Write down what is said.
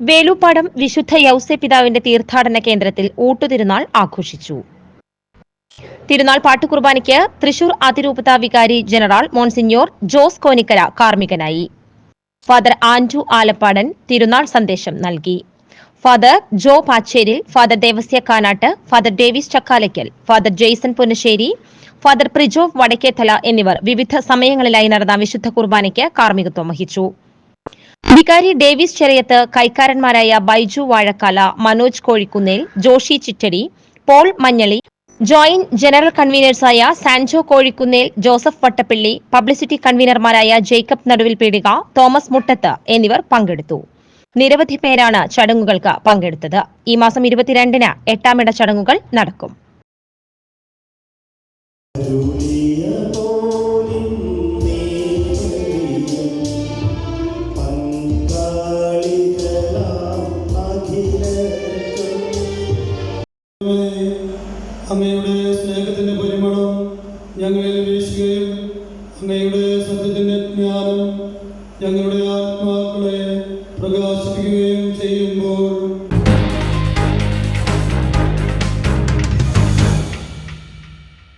വേലൂപ്പാടം വിശുദ്ധ യൗസെ പിതാവിന്റെ തീർത്ഥാടന കേന്ദ്രത്തിൽ ഊട്ടുതിരുനാൾ ആഘോഷിച്ചു. തിരുനാൾ പാട്ടുകുർബാനയ്ക്ക് തൃശൂർ അതിരൂപത വികാരി ജനറൽ മോൺസിഞ്ഞോർ ജോസ് കോനിക്കര കാർമ്മികനായി. ഫാദർ ആൻഡ്രു ആലപ്പാടൻ തിരുനാൾ സന്ദേശം നൽകി. Father Jo Pacheril father Devassia Kanatt father Davis Chakkalakkal father Jaison Punnassery father Prijov Vadakkethala എന്നിവർ വിവിധ സമയങ്ങളിലായി നടന്ന വിശുദ്ധ കുർബാനയ്ക്ക് കാർമ്മികത്വം വഹിച്ചു. വികാരി Davis Cheriyath കൈക്കാരന്മാരായ Baiju Vazhakkala Manoj Kozhikkunnel Joshi Chittadi Paul Manjali joint general കൺവീനേഴ്സായ Sanjo കോഴിക്കുന്നേൽ Joseph Vattappilly publicity കൺവീനർമാരായ ജേക്കബ് നടുവിൽ പീടിക തോമസ് മുട്ടത്ത് എന്നിവർ പങ്കെടുത്തു. നിരവധി പേരാണ് ചടങ്ങുകൾക്ക് പങ്കെടുത്തത്. ഈ മാസം ഇരുപത്തിരണ്ടിന് എട്ടാമിട ചടങ്ങുകൾ നടക്കും. അങ്ങയുടെ സ്നേഹത്തിന്റെ പരിമളം ഞങ്ങളിൽ വീശുകയും അങ്ങയുടെ സത്യത്തിന്റെ ജ്ഞാനം ഞങ്ങളുടെ ആത്മാക്കളെ പ്രകാശിപ്പിക്കുകയും ചെയ്യുമ്പോൾ